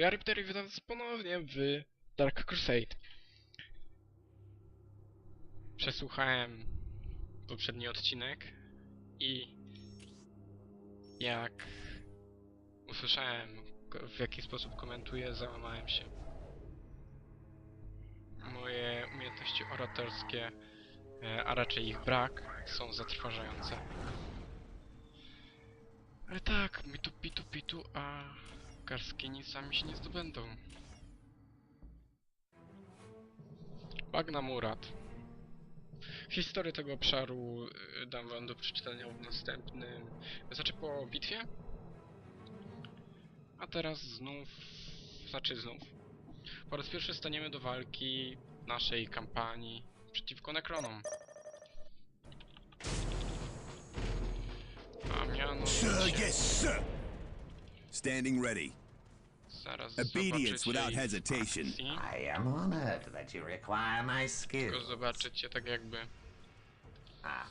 ja, Ripter i witam ponownie w Dark Crusade. Przesłuchałem poprzedni odcinek i jak usłyszałem w jaki sposób komentuję, załamałem się. Moje umiejętności oratorskie, e, a raczej ich brak, są zatrważające. Ale tak, mi tu pitu pitu, a Karskini sami się nie zdobędą. Bagna Murat. Historię tego obszaru y, dam wam do przeczytania w następnym... Znaczy po bitwie. A teraz znów... Znaczy znów. Po raz pierwszy staniemy do walki naszej kampanii przeciwko Nekronom. A mianowicie... Sir, yes, sir. Standing ready. Zaraz Obedience without hesitation. I am honored that you require my skill. Tylko zobaczycie tak jakby A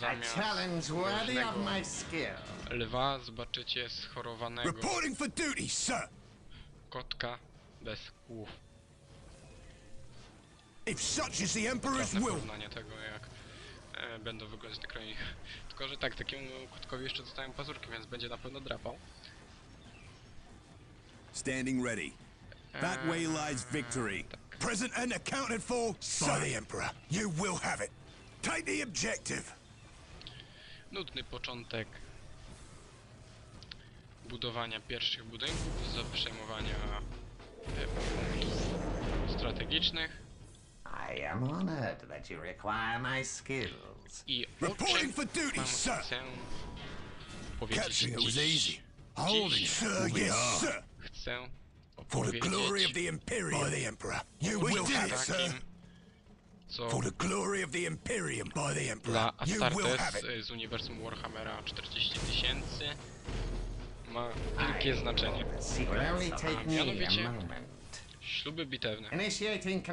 zamiast challenge worthy of groźnego my skill. lwa zobaczycie schorowanego Reporting for duty, sir. kotka bez głów. If such is the Emperor's will. porównanie tego jak e, będą wyglądać te kroi. Tylko, że tak, takiemu kotkowi jeszcze zostają pazurki, więc będzie na pewno drapał. Standing ready. That uh. way lies victory. Present and accounted for by the Emperor. You will have it. Take the objective. Nudny początek budowania pierwszych budynków, za przejmowania punktów strategicznych I am honored that you require my skills. i o Reporting for duty, sir. chcę powiedzieć Capturing it was easy. Holding, sir, yes, sir. Chcę For the glory of the Imperium. By the Emperor. You will have it, sir. For the glory of the Imperium. By the Emperor. dla You will have it. z uniwersum Warhammera 40 tysięcy ma wielkie znaczenie. Mianowicie-. Śluby bitewne. Initiating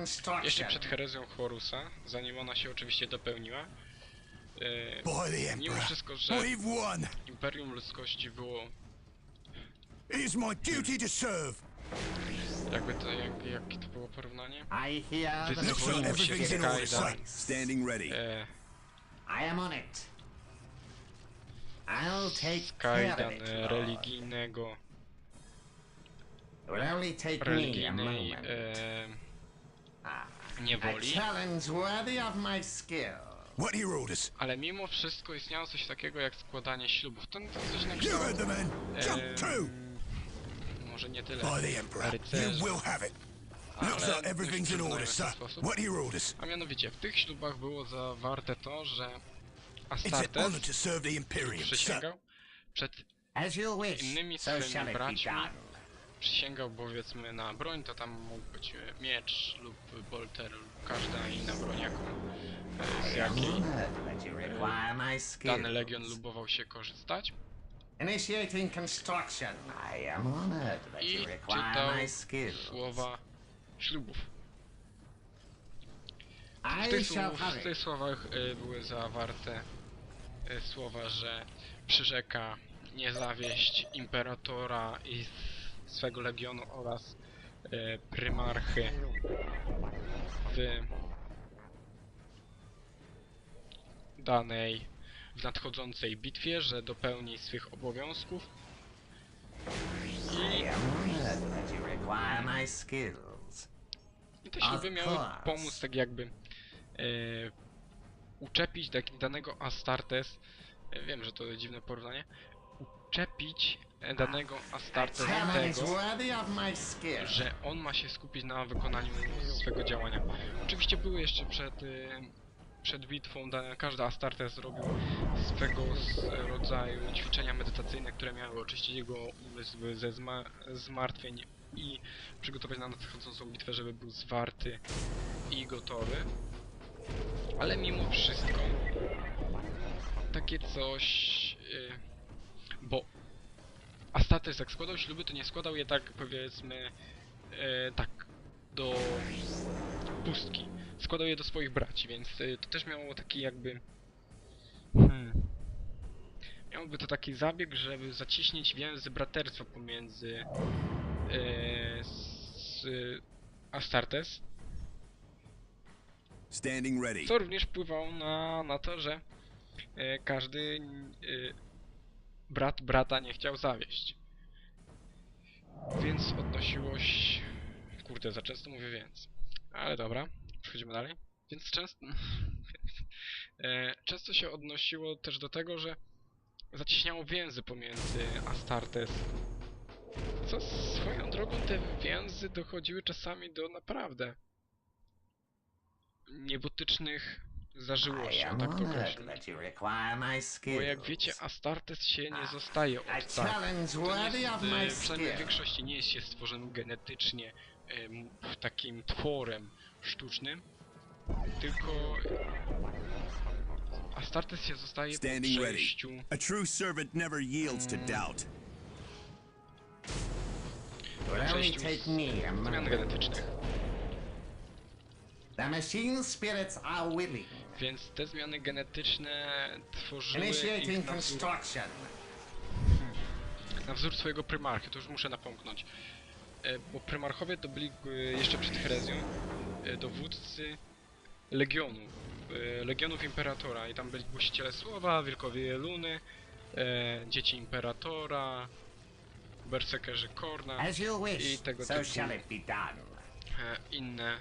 Jeszcze przed herezją Horusa, zanim ona się oczywiście dopełniła, By the mimo Emperor. wszystko, że We've won. Imperium Ludzkości było It is my duty to serve. jakby to, jak, jakie to było porównanie? I hear the Looks like of everything's in order, sir. Standing ready. E, I am on it. I'll take care of Kajdan it, e, Lord. religijnego, It will only take me a religijnej moment. e, Ah, a niewoli, challenge worthy of my skill. What are your orders? ale mimo wszystko istniało coś takiego jak składanie ślubów. To, to coś na You kształt, heard the men. Jump em, to. Może nie tyle By the Emperor. You rycerzy, will have it. Looks ale like everything's in order, sir. What are your orders? A mianowicie, w tych ślubach było zawarte to, że It's an honor Astartes to serve the Imperium, sir. przysięgał przed As you wish, Innymi swymi braćmi przysięgał powiedzmy na broń, to tam mógł być e, miecz lub bolter lub każda inna broń, jaką, e, z jakiej dany legion lubował się korzystać. Initiating construction. I am honored that I you require my skill. słowa ślubów. W tych, słów, w tych słowach e, były zawarte e, słowa, że przyrzeka nie zawieść imperatora i swego legionu oraz e, prymarchy w danej, w nadchodzącej bitwie, że dopełni swych obowiązków. I i te śluby Of miały pomóc tak jakby e, uczepić tak, danego Astartes, e, wiem, że to dziwne porównanie, uczepić e, danego Astartes tego, że on ma się skupić na wykonaniu swego działania. Oczywiście były jeszcze przed, y, przed bitwą, da- każdy Astartes robił swego rodzaju ćwiczenia medytacyjne, które miały oczyścić jego umysł ze zma zmartwień i przygotować na nadchodzącą bitwę, żeby był zwarty i gotowy. Ale mimo wszystko takie coś... Y, bo Astartes jak składał śluby, to nie składał je tak powiedzmy e, tak do pustki. Składał je do swoich braci, więc e, to też miało taki jakby hmm, Miałby to taki zabieg, żeby zacieśnić więzy braterstwa pomiędzy z, Astartes, Standing ready. co również wpływało na, na to, że e, każdy e, brat brata nie chciał zawieść. Więc odnosiło się... Kurde, za często mówię więc. Ale dobra, przechodzimy dalej. Więc często... e, często się odnosiło też do tego, że zacieśniało więzy pomiędzy Astartes. Co swoją drogą te więzy dochodziły czasami do naprawdę niebotycznych zażyłości, tak to określę. Bo jak wiecie, Astartes się nie zostaje od tak. jest, e, przynajmniej w większości nie jest się stworzonym genetycznie takim tworem sztucznym, tylko Astartes się zostaje po Standing ready. przejściu A true servant never yields to doubt. It will only przejściu zmian genetycznych. The machine spirits are willing. Więc te zmiany genetyczne tworzyły Initiating ich na wzór, construction. na wzór swojego prymarchy, to już muszę napomknąć. E, bo prymarchowie to byli e, jeszcze przed herezją dowódcy legionu, e, legionów imperatora i tam byli głosiciele słowa, wilkowie luny, e, dzieci imperatora, berserkerzy Korna, I tego so typu. e, inne.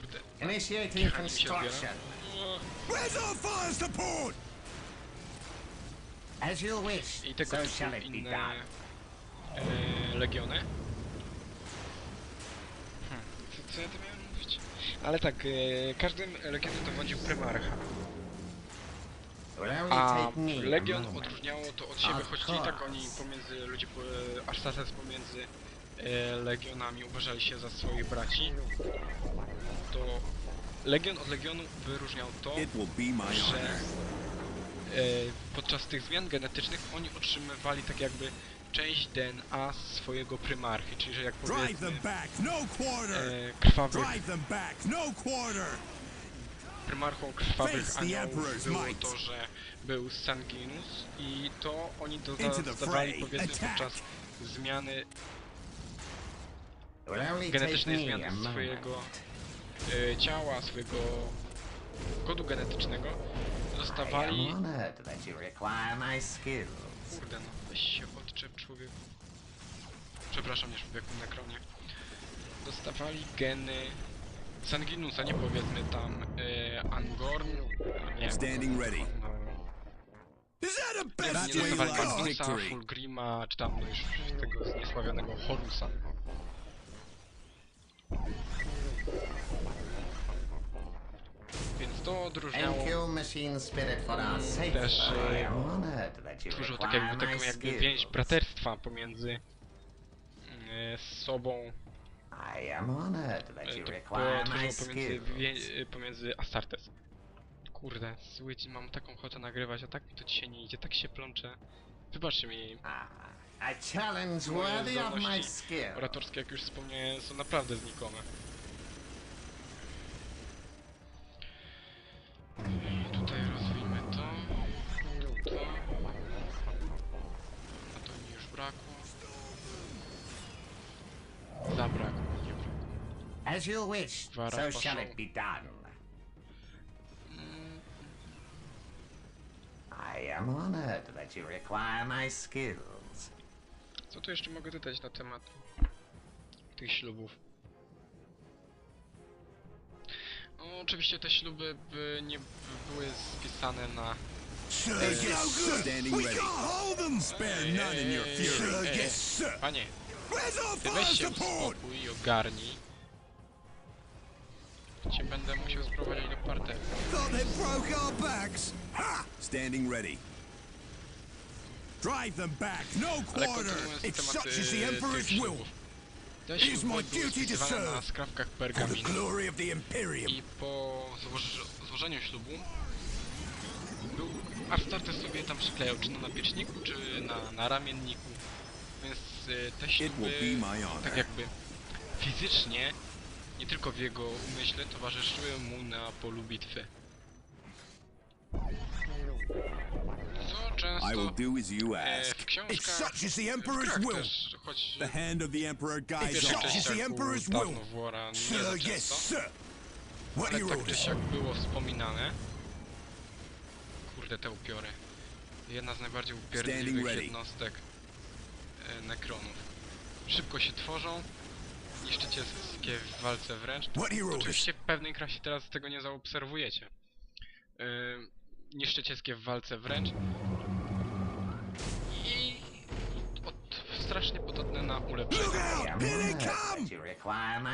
Kurde, Initiating construction. Where's our fire support? As you wish, I tego so typu shall it be inne e, legiony. Hmm, co, co ja tu miałem mówić? Ale tak, e, każdym legionem dowodził prymarcha. A legion odróżniało to od siebie, choć i tak oni pomiędzy, ludzie, Astartes pomiędzy e, legionami uważali się za swoich braci, to legion od legionu wyróżniał to, że e, podczas tych zmian genetycznych oni otrzymywali tak jakby część DNA swojego prymarchy, czyli że jak Drive powiedzmy no e, krwawych, no prymarchą krwawych aniołów było to, że był Sanguinus i to oni dodawali powiedzmy podczas zmiany, genetycznej zmiany swojego e, ciała, swojego kodu genetycznego dostawali. Kurde no, weź się odczep człowieku. Przepraszam, nie człowieku na kronie. Dostawali geny Sanguinusa, nie powiedzmy tam e, Angorn, nie Standing ready. Is that a nie, best nie way dostawali Magnusa, victory? Fulgrima, czy tam no już tego niesławionego Horusa. Więc to odróżniało Thank you, machine spirit, for our safety. też e, tworzyło tak jakby taką jakby więź braterstwa pomiędzy e, sobą I am honored that E, you to require my tworzyło pomiędzy, pomiędzy Astartes. Kurde, Switch, mam taką ochotę nagrywać, a tak mi to dzisiaj nie idzie, tak się plączę. Wybaczcie mi, Ah, a challenge worthy of my skill. oratorskie, jak już wspomniałem, są naprawdę znikome. You wish, Dwa so razy shall it be done. I am honored that you require my skills. Co tu jeszcze mogę dodać na temat tych ślubów? No, oczywiście te śluby by nie by były spisane na... Sir, yes, sir. Standing We ready. can't hold them. Spare none in your fury. sir. Panie, Where's our ty fire weź się support? uspokój i ogarnij. Cię będę musiał sprowadzić do parteru. Standing ready. Drive them back, no quarter. It's such is the Emperor's will. is my duty to serve. skrawkach For the glory of the Imperium. I po złoż złożeniu ślubu był Astartes sobie tam przyklejał czy na napieczniku, czy na, na ramienniku. Więc y, te śluby tak jakby fizycznie, nie tylko w jego umyśle towarzyszyły mu na polu bitwy. Co I will często do as you e, w ask. It's książkach, such is the w Emperor's tak will. też, choć The hand of the Emperor guides. Such the tak Emperor's will. Nie Sir, za yes, często. sir. What are Ale your tak czy siak było wspominane. Kurde, te upiory. Jedna z najbardziej Standing upierdliwych jednostek e, nekronów. Szybko się tworzą, niszczycielskie w walce wręcz. Oczywiście w pewnej krasie teraz tego nie zaobserwujecie. Yy, niszczycielskie w walce wręcz. I od, strasznie podatne na Look ulepszenia.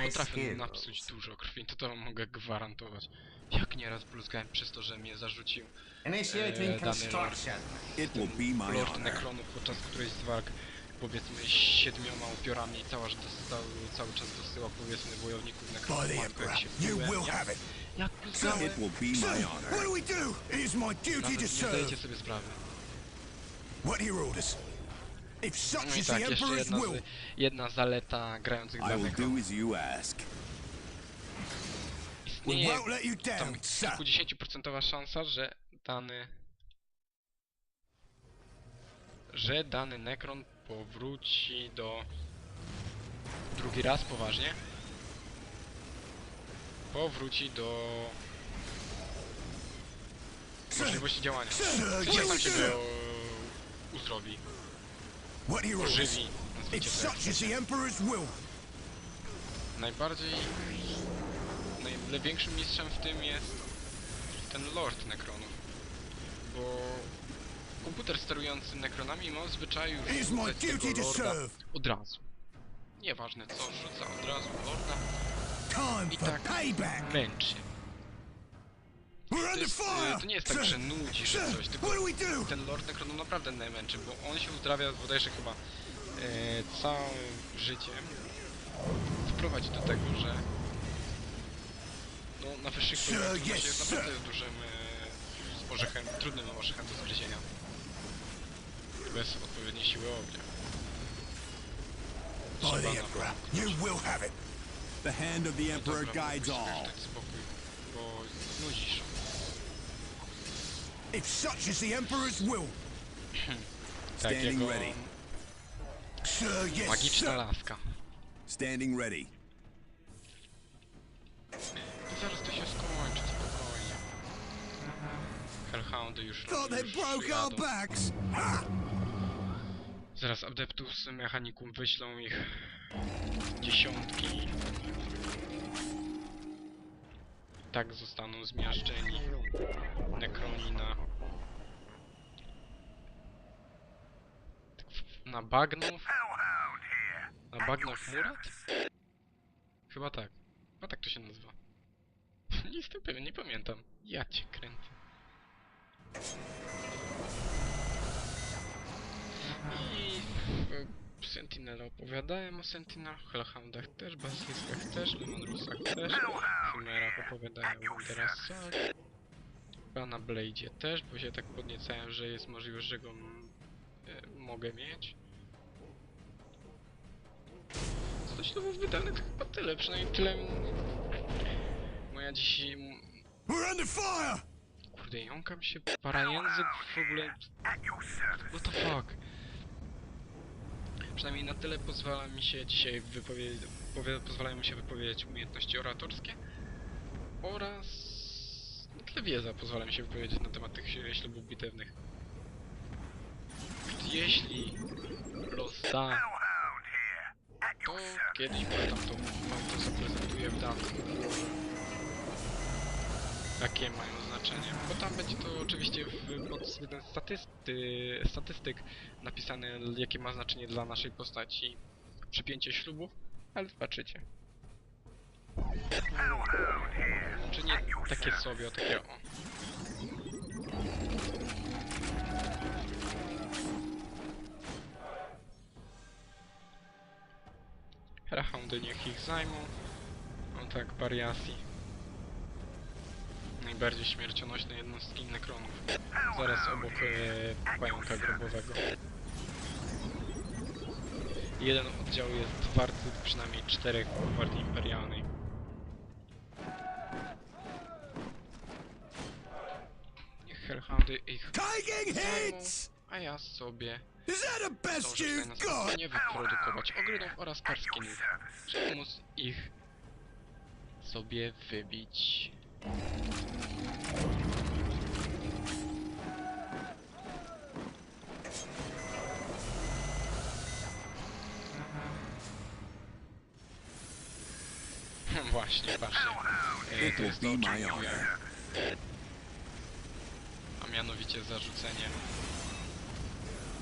Potrafię napsuć dużo krwi, to to mogę gwarantować. Jak nieraz bluzgałem przez to, że mnie zarzucił be my Lord honor. Necronów podczas którejś z walk powiedzmy siedmioma upiorami i cały, cały, cały czas dosyła powiedzmy wojowników Matko, Emperor, jak się you wbiłem, will jak, have it. jak bluzgałem. It will be Sir, my what honor. do we do? It is my duty Nawet to nie serve. zdajecie sobie sprawy. What are your orders? If such No i is the tak, jeszcze Emperor's jedna, will, z, jedna zaleta grających dla I will Necron. do as you ask. We Istnieje won't let you tam down, sir. kilkudziesięcioprocentowa szansa, że dany... że dany Necron powróci do... drugi raz poważnie. Powróci do... możliwości działania. What tam się go uzdrowi, ożywi, Najbardziej... Największym mistrzem w tym jest ten Lord Necronów. Bo komputer sterujący Necronami ma w zwyczaju rzucać tego Lorda od razu. Nieważne co, rzuca od razu Lorda i tak męczy. To, jest, to nie jest tak, że nudzi, że coś, tylko ten Lord Necronów naprawdę męczy, bo on się uzdrawia bodajże chyba e, całym życiem. Wprowadzi do tego, że no, na wyższych poziomach yes, jest naprawdę dużym e, z orzechem, trudnym orzechem do zgryzienia. Bez odpowiedniej siły ognia. By the Emperor, you will have it. The hand of the Emperor guides all. sobie dać spokój, bo nudzisz. If such is the Emperor's will, Standing ready. sir, yes, magiczna sir. laska. Standing ready. To zaraz to się skończy, spokojnie. Mhm. Hellhoundy już, Thought they broke our jadą. backs. Zaraz Adeptus Mechanicum wyślą ich dziesiątki. Tak zostaną zmiażdżeni Necroni na... Na bagnów? Na bagnach Murat? Chyba tak. Chyba tak to się nazywa. Nie jestem pewien, nie pamiętam. Ja cię kręcę. I w Sentinela opowiadałem o Sentinelach, Hellhoundach też, Basiliskach też, Lemonrusach też, Chimerach opowiadałem teraz tak. Chyba na Blade'zie też, bo się tak podniecałem, że jest możliwość, że go e, mogę mieć. Z doślubów wydanych to chyba tyle, przynajmniej tyle moja dzisiaj... We're under fire. Kurde, jąkam się, parajęzyk w ogóle... What the fuck? Przynajmniej na tyle pozwala mi się dzisiaj wypowiedzieć, powie, pozwalają mi się wypowiedzieć umiejętności oratorskie oraz na tyle wiedza pozwala mi się wypowiedzieć na temat tych śl- ślubów bitewnych. Jeśli los da, to kiedyś może tam to, to zaprezentuję w danym jakie mają znaczenie, bo tam będzie to oczywiście w, pod statysty, statystyk napisane, jakie ma znaczenie dla naszej postaci przypięcie ślubów, ale zobaczycie. Czy nie takie sobie, o takie o. Hellhoundy niech ich zajmą. O tak, Bariasi. Najbardziej śmiercionośne jednostki Necronów. Zaraz obok e, pająka grobowego. Jeden oddział jest warty przynajmniej czterech gwardii imperialnej. Niech Hellhoundy ich zajmą. a ja sobie zdążę na spokojnie wyprodukować ogrodów oraz karskinów, żeby móc ich sobie wybić. Właśnie, patrzcie. It To jest to, o my czym honor. mówiłem. A mianowicie zarzucenie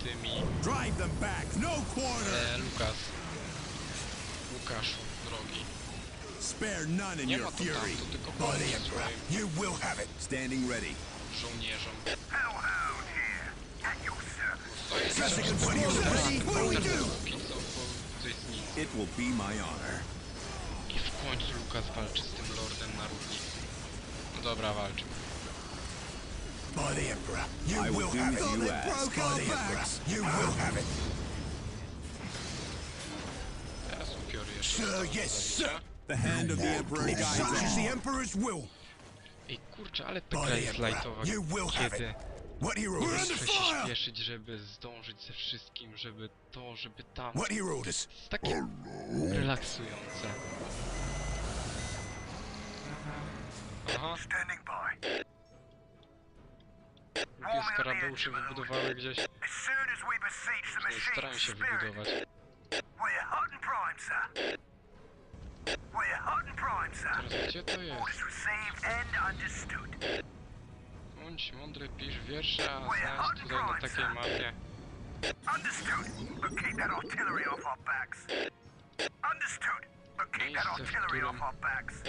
tymi Drive them back. No quarter. e, Lukas. Łukaszu. Spare none in Nie your ma tu fury. tamto, tylko By pomóż the Emperor, swoim you will have it. Standing ready. żołnierzom. Jessica, what are you ready? What do we do? Póki co, bo to jest nic. It will be my honor. I w końcu Lukas walczy z tym lordem na równi. No dobra, walczy. By the Emperor, you I will will do have it. as you By ask. the Emperor, you will have it. Teraz upiory jeszcze Sir, zostały do yes, zabicia. sir. The hand of the Emperor guides such is the Emperor's will. Ej kurczę, ale ta By gra the jest Emperor, lightowa, you will have kiedy muszę się śpieszyć, żeby zdążyć ze wszystkim, żeby to, żeby tam. Orders? jest takie relaksujące. Aha, Standing by. głupie skarabeusze wybudowały gdzieś. As soon as we besiege the Nie starają machine's się wybudować. we're hot and prime, sir. We're hot and prime, sir. Gdzie to jest? Orders received and understood. Bądź mądry, pisz wiersze, a znajdź tutaj na takiej mapie. Understood. But keep that artillery off our backs. Understood. But keep that artillery off our backs.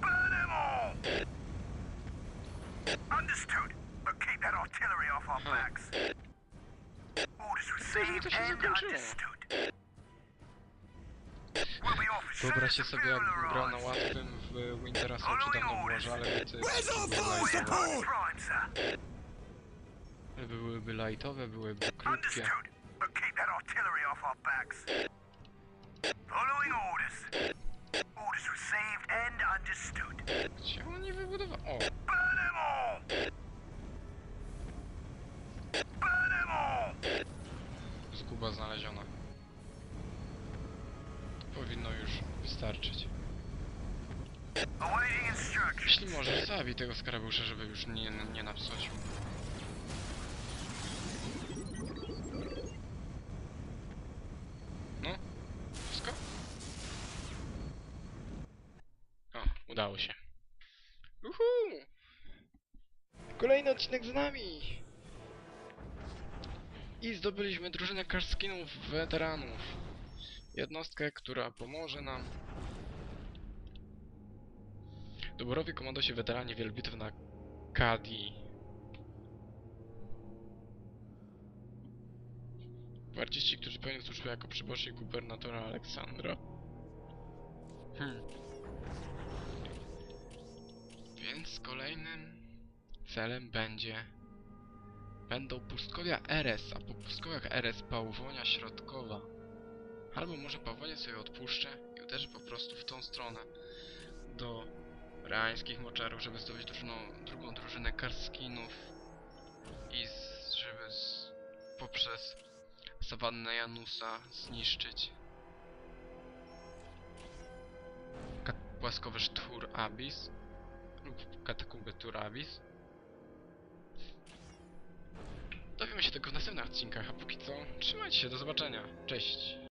Burn them all! Understood. But keep that artillery off our backs. Orders received and understood. Wyobraźcie sobie, jakbym grał na łatwym w Winter'a czy tam na Warze, ale wiecie, byłyby lightowe, byłyby krótkie. Understood. But keep that artillery off our powinno już wystarczyć. Jeśli możesz, zabij tego skarabeusza, żeby już nie, nie. No, wszystko? O, udało się. Uhu! Kolejny odcinek z nami! I zdobyliśmy drużynę Karskinów weteranów. Jednostkę, która pomoże nam Doborowi komandosi weterani wielu bitew na Kadi. Gwardziści, którzy pełnią służbę jako przybocznik gubernatora Aleksandra. Hmm. Więc kolejnym celem będzie... Będą pustkowia Eres, a po pustkowiach Eres Pałwonia Środkowa. Albo może Pałwonia sobie odpuszczę i uderzę po prostu w tą stronę. Do reańskich moczarów, żeby zdobyć drużyną, drugą drużynę karskinów i z, żeby z, poprzez sawannę Janusa zniszczyć kat- płaskowyż Tur Abyss lub katakumby Tur Abyss. Dowiemy się tego w następnych odcinkach, a póki co trzymajcie się, do zobaczenia. Cześć!